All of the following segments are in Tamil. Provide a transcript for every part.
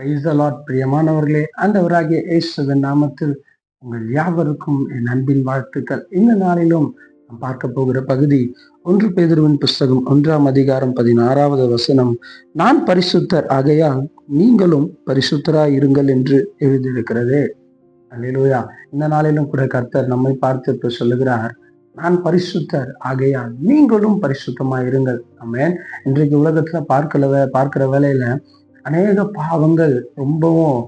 பிரைஸ் அலாட் பிரியமானவர்களே ஆண்டவராகிய இயேசுவின் நாமத்தில் உங்கள் யாவருக்கும் என் அன்பின் வாழ்த்துக்கள். இந்த நாளிலும் நாம் பார்க்க போகிற பகுதி ஒன்று பேதுருவின் புஸ்தகம் ஒன்றாம் அதிகாரம் பதினாறாவது வசனம். நான் பரிசுத்தர் ஆகையால் நீங்களும் பரிசுத்தராய் இருங்கள் என்று எழுதியிருக்கிறதே. அல்லா இந்த நாளிலும் கூட கர்த்தர் நம்மை பார்த்து சொல்லுகிறார் நான் பரிசுத்தர் ஆகையால் நீங்களும் பரிசுத்தமாக இருங்கள். ஆமேன். இன்றைக்கு உலகத்துல பார்க்கல பார்க்கிற வேலையில அநேக பாவங்கள் ரொம்பவும்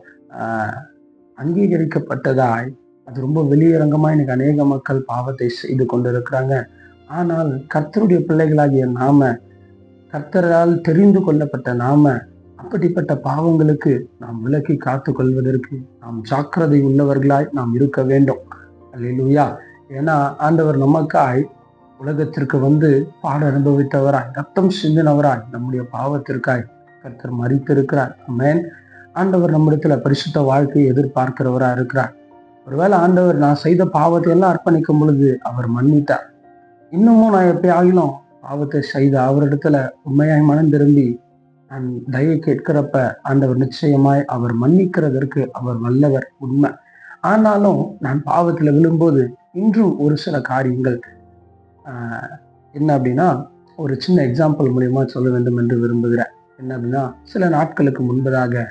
அங்கீகரிக்கப்பட்டதாய் அது ரொம்ப வெளியரங்கமாக இன்னைக்கு அநேக மக்கள் பாவத்தை செய்து கொண்டிருக்கிறாங்க. ஆனால் கர்த்தருடைய பிள்ளைகளாகிய நாம கர்த்தரால் தெரிந்து கொள்ளப்பட்ட நாம அப்படிப்பட்ட பாவங்களுக்கு நாம் விலக்கி காத்து கொள்வதற்கு நாம் ஜாக்கிரதை உள்ளவர்களாய் நாம் இருக்க வேண்டும். அல்லேலூயா. ஏன்னா ஆண்டவர் நமக்காய் உலகத்திற்கு வந்து பாட அனுபவித்தவராய் ரத்தம் சிந்தினவராய் நம்முடைய பாவத்திற்காய் கர்த்தர் மறித்திருக்கிறார். மேன் ஆண்டவர் நம்மிடத்துல பரிசுத்த வாழ்க்கையை எதிர்பார்க்கிறவரா இருக்கிறார். ஒருவேளை ஆண்டவர் நான் செய்த பாவத்தை எல்லாம் அர்ப்பணிக்கும் பொழுது அவர் மன்னித்தார். இன்னமும் நான் எப்பயாகிலும் பாவத்தை செய்த அவரிடத்துல உண்மையாய் மனம் திரும்பி நான் தயவு கேட்கிறப்ப ஆண்டவர் நிச்சயமாய் அவர் மன்னிக்கிறதற்கு அவர் வல்லவர் உண்மை. ஆனாலும் நான் பாவத்தில் விழும்போது இன்றும் ஒரு சில காரியங்கள் என்ன அப்படின்னா ஒரு சின்ன எக்ஸாம்பிள் மூலியமா சொல்ல வேண்டும் என்று விரும்புகிறேன். என்ன அப்படின்னா சில நாட்களுக்கு முன்பதாக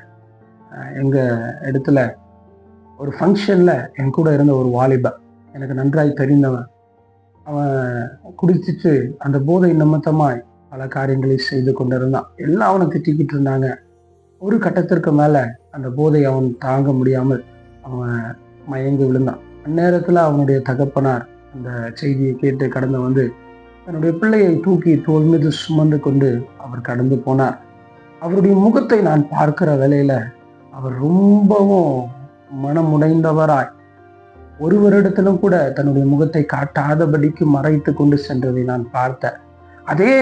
எங்கள் இடத்துல ஒரு ஃபங்க்ஷனில் என் கூட இருந்த ஒரு வாலிபன் எனக்கு நன்றாய் தெரிந்தவன். அவன் குடிச்சிட்டு அந்த போதை நிமித்தமாய் பல காரியங்களை செய்து கொண்டிருந்தான். எல்லாம் அவனை திட்டிக்கிட்டு இருந்தாங்க. ஒரு கட்டத்திற்கு மேலே அந்த போதை அவன் தாங்க முடியாமல் அவன் மயங்கி விழுந்தான். அந்நேரத்தில் அவனுடைய தகப்பனார் அந்த செய்தியை கேட்டு கடந்து வந்து தன்னுடைய பிள்ளையை தூக்கி தோல் மீது சுமந்து கொண்டு அவர் கடந்து போனார். அவருடைய முகத்தை நான் பார்க்கிற வேலையில் அவர் ரொம்பவும் மனமுடைந்தவராய். ஒருவரிடத்திலும் கூட தன்னுடைய முகத்தை காட்டாதபடிக்கு மறைத்து கொண்டு சென்றதை நான் பார்த்தேன். அதே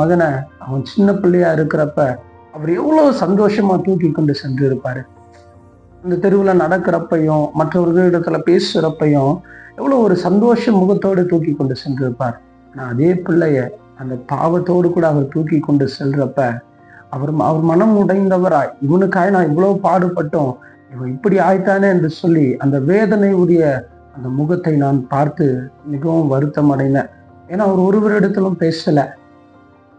மகனை அவன் சின்ன பிள்ளையா இருக்கிறப்ப அவர் எவ்வளோ சந்தோஷமா தூக்கி கொண்டு சென்று இருப்பாரு அந்த தெருவில் நடக்கிறப்பையும் மற்றவர்களிடத்துல பேசுறப்பையும் எவ்வளோ ஒரு சந்தோஷ முகத்தோடு தூக்கி கொண்டு சென்றிருப்பார். ஆனால் அதே பிள்ளைய அந்த பாவத்தோடு கூட அவர் தூக்கி கொண்டு செல்றப்ப அவர் அவர் மனம் உடைந்தவராய். இவனுக்காய் நான் இவ்வளவு பாடுபட்டோம். இவன் இப்படி ஆயிட்டானே என்று சொல்லி அந்த வேதனை உரிய அந்த முகத்தை நான் பார்த்து மிகவும் வருத்தம் அடைந்தேன். ஏன்னா அவர் ஒருவரிடத்திலும் பேசல.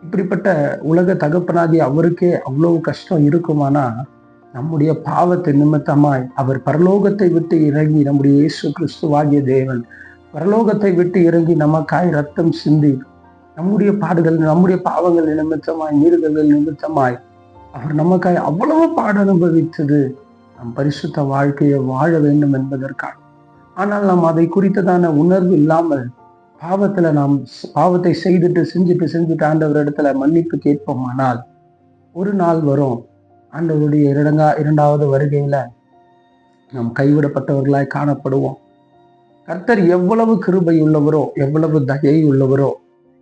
இப்படிப்பட்ட உலக தகப்பனாதி அவருக்கே அவ்வளவு கஷ்டம் இருக்குமானா நம்முடைய பாவத்தை நிமித்தமாய் அவர் பரலோகத்தை விட்டு இறங்கி நம்முடைய இயேசு கிறிஸ்துவாகிய தேவன் பரலோகத்தை விட்டு இறங்கி நமக்காய் ரத்தம் சிந்தி நம்முடைய பாடுகள் நம்முடைய பாவங்கள் நிமித்தமாய் மீறுதல்கள் நிமித்தமாய் அவர் நமக்காய் அவ்வளவு பாடு அனுபவித்தது. நம் பரிசுத்த வாழ்க்கையை வாழ வேண்டும் என்பதற்காக. ஆனால் நாம் அதை குறித்ததான உணர்வு இல்லாமல் பாவத்துல நாம் பாவத்தை செய்துட்டு செஞ்சுட்டு செஞ்சுட்டு ஆண்டவர் இடத்துல மன்னிப்பு கேட்போமானால் ஒரு நாள் வரும் ஆண்டவருடைய இரண்டா இரண்டாவது வருகையில நாம் கைவிடப்பட்டவர்களாய் காணப்படுவோம். கர்த்தர் எவ்வளவு கிருபை உள்ளவரோ எவ்வளவு தயை உள்ளவரோ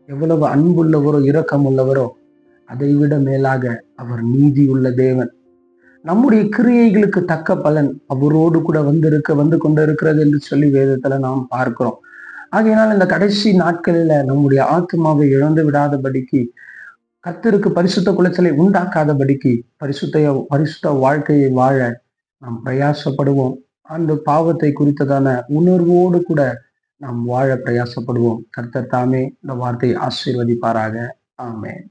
எவ்வளவு அன்புள்ளவரோ இரக்கம் உள்ளவரோ அதைவிட மேலாக அவர் நீதி உள்ள தேவன். நம்முடைய கிரியைகளுக்கு தக்க பலன் அவரோடு கூட வந்திருக்க வந்து கொண்டிருக்கிறது என்று சொல்லி வேதத்துல நாம் பார்க்கிறோம். ஆகையினால் இந்த கடைசி நாட்களில் நம்முடைய ஆத்மாவை இழந்து விடாதபடிக்கு கத்திற்கு பரிசுத்த குலைச்சலை உண்டாக்காதபடிக்கு பரிசுத்த பரிசுத்த வாழ்க்கையை வாழ நாம் பிரயாசப்படுவோம். அந்த பாவத்தை குறித்ததான உணர்வோடு கூட நாம் வாழ பிரயாசப்படுவோம். கர்த்தர் தாமே இந்த வார்த்தையை ஆசீர்வதிப்பாராக. ஆமேன்.